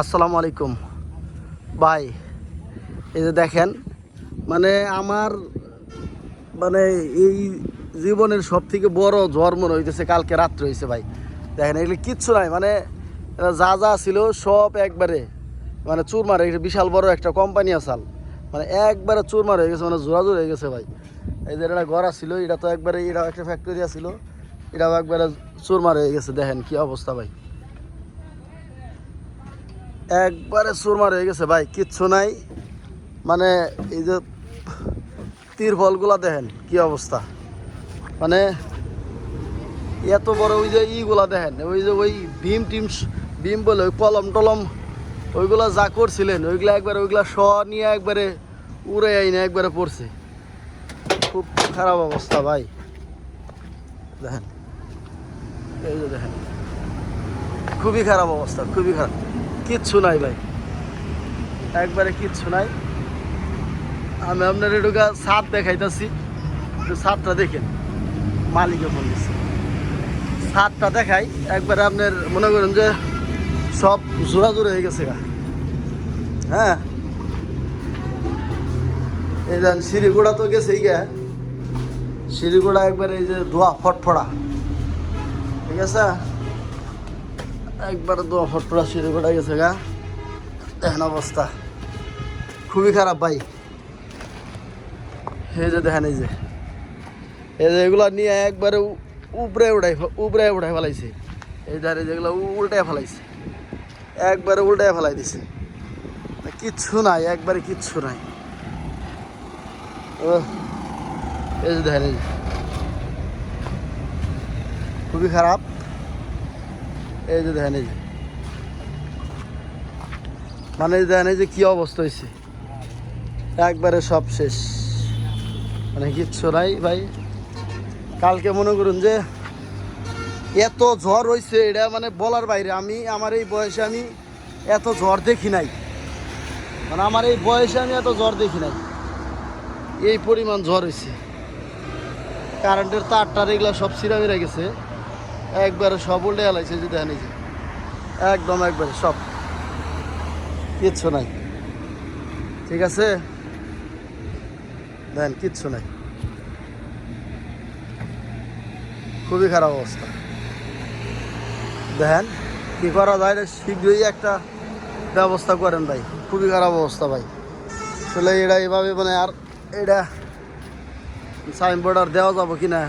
আসসালামু আলাইকুম। ভাই, এই যে দেখেন মানে আমার মানে এই জীবনের সব থেকে বড় ঝড় মনে হইতেছে, কালকে রাত্রে হয়েছে ভাই। দেখেন, এগুলো কিচ্ছু নাই মানে যা যা ছিল সব একবারে মানে চুরমার গেছে বিশাল বড় একটা কোম্পানি আসাল মানে একবারে চুরমার হয়ে গেছে মানে জোরাজোর হয়ে গেছে ভাই। এই যে এটা গড়া ছিল, এটা তো একবারে, এটা একটা ফ্যাক্টরি ছিল, এটাও একবারে চুরমার হয়ে গেছে, দেখেন কি অবস্থা ভাই। একবারে চুরমার হয়ে গেছে ভাই, কিচ্ছু নাই। মানে এই যে তীর ফলগুলা দেখেন, কি অবস্থা। মানে এত বড় ওই যে ইগুলা দেখেন, ওই যে ওই ভীম টিম ভীম বলে ওই কলম টলম, ওইগুলা যা করছিলেন, ওইগুলা একবারে ওইগুলা শ নিয়ে একবারে উড়ে আইনে একবারে পড়ছে। খুব খারাপ অবস্থা ভাই। দেখেন, এই যে দেখেন, খুবই খারাপ অবস্থা, খুবই খারাপ। কিচ্ছু নাই ভাই। একবারে কিচ্ছু নাই। আমি আপনার এটুকা ছাদ দেখাইতেছি। ছাদটা দেখেন। মালিকে ফোন দিচ্ছে ছাদটা দেখাই, একবারে আপনার মনে করেন যে সব জোড়া জোড়া হয়ে গেছে হ্যাঁ? এই দেন, সিঁড়িগুড়া তো গেছেই গে। সিঁড়িগুড়া একবারে এই যে ধোয়া ফটফড়া ঠিক আছে? একবারে ধোয়া ফটফড়া সিঁড়িগুড়া গেছে গা। দেখেন অবস্থা। খুবই খারাপ ভাই। এই যে দেখেন, এই যে। এই যে এগুলো নিয়ে একবারে উপরে উঠাই উপরে উঠাই ফেলাইছে। এই ধারে যেগুলো উল্টায় ফেলাইছে। একবারে উল্টায় ফেলাই দিছে। কিচ্ছু নাই, একবারে কিচ্ছু নাই। ও, এই যে দেখেন খুবই খারাপ। এই যে দেখেন, এই যে। মানে দেখেন, এই যে কি অবস্থা হয়েছে একবারে সব শেষ। মানে কিচ্ছু নাই ভাই। কালকে মনে করুন যে এত ঝড় হয়েছে এটা মানে বলার বাইরে। আমি, আমার এই বয়সে আমি এত ঝড় দেখি নাই। মানে আমার এই বয়সে আমি এত ঝড় দেখি নাই। এই পরিমাণ ঝড় হয়েছে কারেন্টের তারটার এগুলো সব সিরামিরা গেছে। একবারে সব উল্টে এলাইছে যে দেখেন যে। একদম একবারে সব। কিচ্ছু নাই। ঠিক আছে? দেখেন, কিচ্ছু নাই। খুবই খারাপ অবস্থা। দেখেন, কি করা যায়? শীঘ্রই একটা ব্যবস্থা করেন ভাই। খুবই খারাপ অবস্থা ভাই। আসলে এটা এভাবে মানে আর এটা সাইনবোর্ড আর দেওয়া যাব কি না